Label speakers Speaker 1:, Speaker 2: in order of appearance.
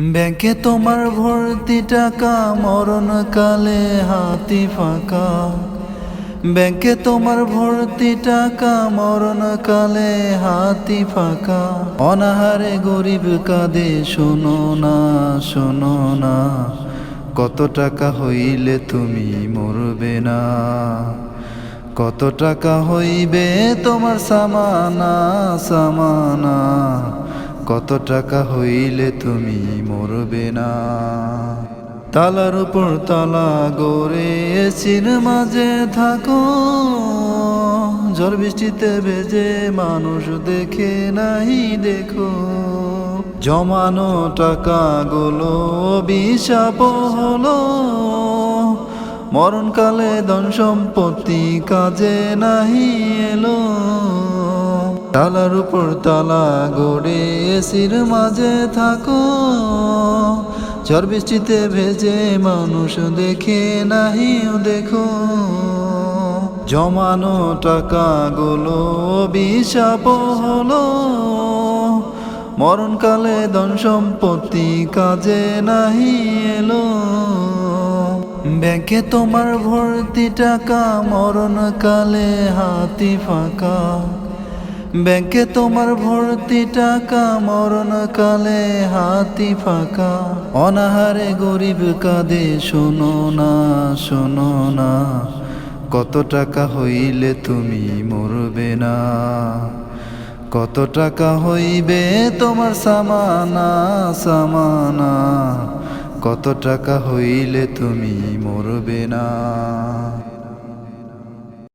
Speaker 1: ব্যাংকে তোমার ভর্তি টাকা, মরণকালে হাতি ফাঁকা। ব্যাংকে তোমার ভর্তি টাকা, মরণকালে হাতি ফাঁকা। অনাহারে গরিব কাঁদে, শোনো না শোনো না। কত টাকা হইলে তুমি মরবে না। কত টাকা হইবে তোমার সামানা সামানা। কত টাকা হইলে তুমি মরবে না? তালার উপর তালা গড়ে এসির মাঝে থাকো। ঝড় বৃষ্টিতে ভেজে মানুষ দেখে নাই দেখো। জমানো টাকা টাকাগুলো বিষাপ হলো। মরণকালে ধন সম্পত্তি কাজে নাহি এলো। তালার উপর তালা গড়ে এসির মাঝে থাকো। ঝড় বৃষ্টিতে ভেজে মানুষ দেখে নাহি দেখো। জমানো টাকা টাকাগুলো বিষাপ হলো। মরণকালে ধন সম্পত্তি কাজে নাহি এলো। ব্যাংকে তোমার ভর্তি টাকা, মরণকালে হাতি ফাঁকা। ব্যাংকে তোমার ভর্তি টাকা, মরণকালে হাতি ফাঁকা। অনাহারে গরিব কাঁদে, শোনো না শোনো না। কত টাকা হইলে তুমি মরবে না। কত টাকা হইবে তোমার সামানা সামানা। কত টাকা হইলে তুমি মরবে না।